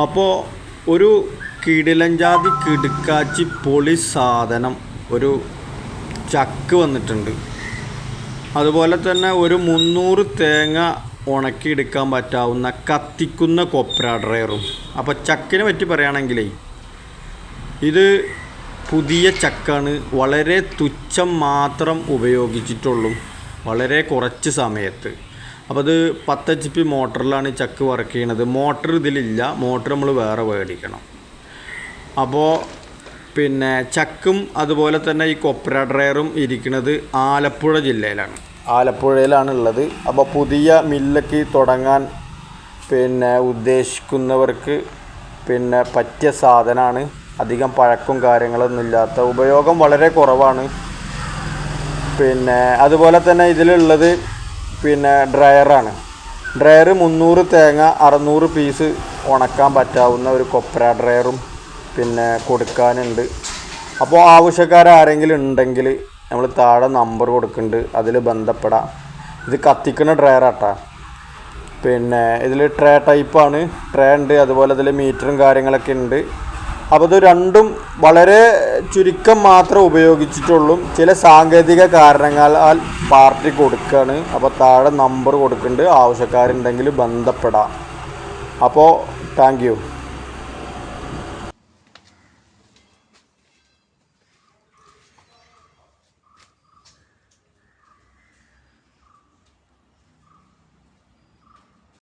അപ്പോൾ ഒരു കിടിലഞ്ചാതി കിടുക്കാച്ചി പൊളി സാധനം ഒരു ചക്ക് വന്നിട്ടുണ്ട്. അതുപോലെ തന്നെ ഒരു മുന്നൂറ് തേങ്ങ ഉണക്കിയെടുക്കാൻ പറ്റാവുന്ന കത്തിക്കുന്ന കൊപ്ര ഡ്രയറും. അപ്പോൾ ചക്കിനെ പറ്റി പറയുകയാണെങ്കിലേ ഇത് പുതിയ ചക്കാണ്. വളരെ തുച്ഛം മാത്രം ഉപയോഗിച്ചിട്ടുള്ളൂ. വളരെ കുറച്ച് സമയത്ത്. അപ്പോൾ അത് പത്ത് എച്ച് പി മോട്ടറിലാണ് ഈ ചക്ക് വർക്ക് ചെയ്യണത്. മോട്ടർ ഇതിലില്ല. മോട്ടർ നമ്മൾ വേറെ മേടിക്കണം അപ്പോൾ പിന്നെ ചക്കും അതുപോലെ തന്നെ ഈ കൊപ്ര ഡ്രയറും ഇരിക്കുന്നത് ആലപ്പുഴ ജില്ലയിലാണ്. ആലപ്പുഴയിലാണ് ഉള്ളത് അപ്പോൾ പുതിയ മില്ലൊക്കെ തുടങ്ങാൻ പിന്നെ ഉദ്ദേശിക്കുന്നവർക്ക് പിന്നെ പറ്റിയ സാധനമാണ് അധികം പഴക്കും കാര്യങ്ങളൊന്നും ഇല്ലാത്ത. ഉപയോഗം വളരെ കുറവാണ്. പിന്നെ അതുപോലെ തന്നെ ഇതിലുള്ളത് പിന്നെ ഡ്രയറാണ്. ഡ്രയർ മുന്നൂറ് തേങ്ങ അറുന്നൂറ് പീസ് ഉണക്കാൻ പറ്റാവുന്ന ഒരു കൊപ്ര ഡ്രയറും പിന്നെ കൊടുക്കാനുണ്ട്. അപ്പോൾ ആവശ്യക്കാരാരെങ്കിലും ഉണ്ടെങ്കിൽ നമ്മൾ താഴെ നമ്പർ കൊടുക്കുന്നുണ്ട്. അതിൽ ബന്ധപ്പെടാം. ഇത് കത്തിക്കുന്ന ഡ്രയറാട്ടാ. പിന്നെ ഇതിൽ ട്രേ ടൈപ്പാണ്. ട്രേ ഉണ്ട്. അതുപോലെ ഇതിൽ മീറ്ററും കാര്യങ്ങളൊക്കെ ഉണ്ട്. അപ്പോൾ ഇത് രണ്ടും വളരെ ചുരുക്കം മാത്രം ഉപയോഗിച്ചിട്ടുള്ളൂ. ചില സാങ്കേതിക കാരണങ്ങളാൽ പാർട്ടി കൊടുക്കുകയാണ് അപ്പോൾ താഴെ നമ്പർ കൊടുക്കുന്നുണ്ട് ആവശ്യക്കാരുണ്ടെങ്കിൽ ബന്ധപ്പെടാം. അപ്പോൾ താങ്ക്